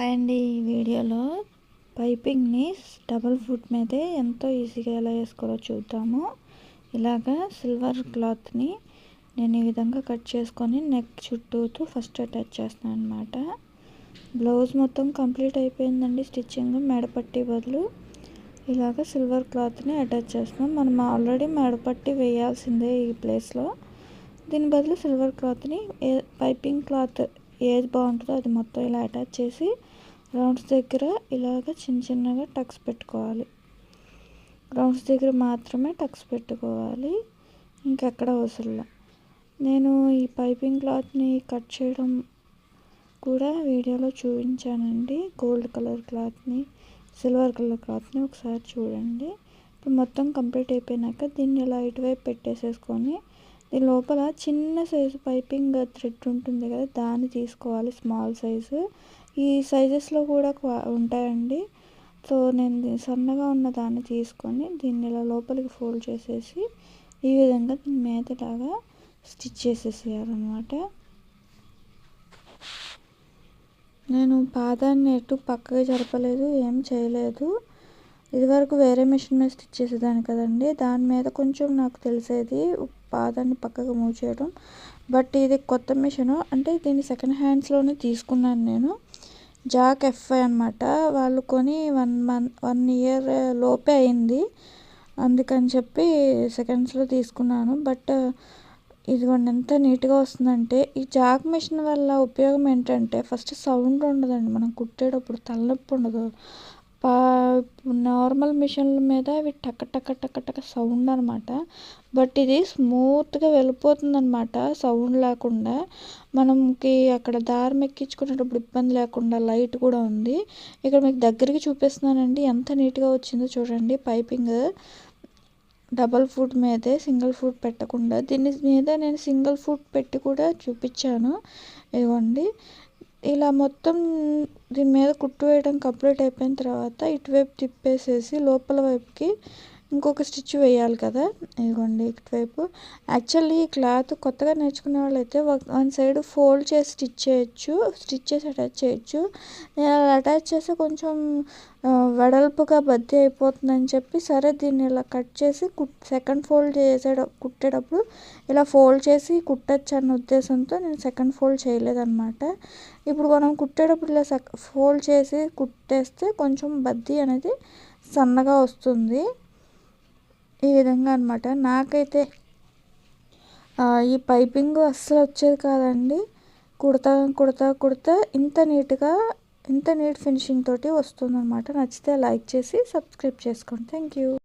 Hi అండి ఈ వీడియోలో పైపింగ్ని డబల్ ఫుట్ మీదే ఎంతో ఈజీగా ఎలా వేసుకోవాలో చూద్దాము. ఇలాగ సిల్వర్ క్లాత్ని నేను ఈ విధంగా కట్ చేసుకొని నెక్ చుట్టూతో ఫస్ట్ అటాచ్ చేస్తున్నాను అనమాట బ్లౌజ్ మొత్తం కంప్లీట్ అయిపోయిందండి స్టిచ్చింగ్ మెడపట్టి బదులు. ఇలాగ సిల్వర్ క్లాత్ని అటాచ్ చేస్తున్నాం. మనం ఆల్రెడీ మెడపట్టి వేయాల్సిందే ఈ ప్లేస్లో. దీని బదులు సిల్వర్ క్లాత్ని పైపింగ్ క్లాత్ ఏది బాగుంటుందో అది మొత్తం ఇలా అటాచ్ చేసి రౌండ్స్ దగ్గర ఇలాగ చిన్న చిన్నగా టక్స్ పెట్టుకోవాలి. రౌండ్స్ దగ్గర మాత్రమే టక్స్ పెట్టుకోవాలి. ఇంకెక్కడ అవసరం నేను ఈ పైపింగ్ క్లాత్ని కట్ చేయడం కూడా వీడియోలో చూపించానండి. గోల్డ్ కలర్ క్లాత్ని సిల్వర్ కలర్ క్లాత్ని ఒకసారి చూడండి. ఇప్పుడు మొత్తం కంప్లీట్ అయిపోయినాక దీన్ని ఇలా ఇటువైపు పెట్టేసేసుకొని దీని లోపల చిన్న సైజు పైపింగ్ థ్రెడ్ ఉంటుంది కదా దాన్ని తీసుకోవాలి స్మాల్ సైజు. ఈ సైజెస్లో కూడా ఉంటాయండి. సో నేను సన్నగా ఉన్న దాన్ని తీసుకొని దీన్ని ఇలా లోపలికి ఫోల్డ్ చేసేసి ఈ విధంగా దీని మేతలాగా స్టిచ్ చేసేసేయాలన్నమాట. నేను పాదాన్ని ఎటు పక్కగా జరపలేదు ఏం చేయలేదు. ఇదివరకు వేరే మిషన్ మీద స్టిచ్ చేసేదాన్ని కదండి. దాని మీద కొంచెం నాకు తెలిసేది పాదాన్ని పక్కకు మూవ్ చేయడం. బట్ ఇది కొత్త మిషన్. అంటే దీన్ని సెకండ్ హ్యాండ్స్లోనే తీసుకున్నాను నేను. జాక్ ఎఫ్ఐ అనమాట వాళ్ళు కొని వన్ మంత్ వన్ ఇయర్ లోపే అయింది. అందుకని చెప్పి సెకండ్స్లో తీసుకున్నాను. బట్ ఇదిగోండి ఎంత నీట్గా వస్తుందంటే ఈ జాక్ మిషన్ వల్ల ఉపయోగం ఏంటంటే ఫస్ట్ సౌండ్ ఉండదండి. మనం కుట్టేటప్పుడు తలనొప్పి ఉండదు. పా నార్మల్ మిషన్ల మీద అవి టక్క టక్క టక్క టక్క సౌండ్ అనమాట బట్ ఇది స్మూత్గా వెళ్ళిపోతుంది అనమాట సౌండ్ లేకుండా. మనకి అక్కడ దారం ఎక్కించుకునేటప్పుడు ఇబ్బంది లేకుండా లైట్ కూడా ఉంది. ఇక్కడ మీకు దగ్గరికి చూపిస్తున్నానండి. ఎంత నీట్గా వచ్చిందో చూడండి. పైపింగ్ డబల్ ఫుడ్ మీదే సింగిల్ ఫుడ్ పెట్టకుండా. దీని మీద నేను సింగిల్ ఫుడ్ పెట్టి కూడా చూపించాను. ఇవ్వండి. ఇలా మొత్తం దీని మీద కుట్టు వేయడం కంప్లీట్ అయిపోయిన తర్వాత ఇటువైపు తిప్పేసేసి లోపల వైపుకి ఇంకొక స్టిచ్ వేయాలి కదా. ఇదిగోండి ఇటువైపు. యాక్చువల్లీ ఈ క్లాత్ కొత్తగా నేర్చుకునే వాళ్ళైతే వన్ సైడ్ ఫోల్డ్ చేసి స్టిచ్ చేయొచ్చు స్టిచ్ చేసి అటాచ్ చేయొచ్చు. నేను అలా అటాచ్ చేస్తే కొంచెం వెడల్పుగా బద్దీ అయిపోతుందని చెప్పి సరే దీన్ని ఇలా కట్ చేసి కుట్ సెకండ్ ఫోల్డ్ చేసే కుట్టేటప్పుడు ఇలా ఫోల్డ్ చేసి కుట్టచ్చు అన్న ఉద్దేశంతో నేను సెకండ్ ఫోల్డ్ చేయలేదన్నమాట. ఇప్పుడు మనం కుట్టేటప్పుడు ఇలా ఫోల్డ్ చేసి కుట్టేస్తే కొంచెం బద్దీ అనేది సన్నగా వస్తుంది. ఈ విధంగా అనమాట నాకైతే ఈ పైపింగ్ అస్సలు వచ్చేది కాదండి. కుడతా కుడతా కుడతా ఇంత నీట్గా ఇంత నీట్ ఫినిషింగ్ తోటి వస్తుందన్నమాట. నచ్చితే లైక్ చేసి సబ్స్క్రైబ్ చేసుకోండి. Thank you.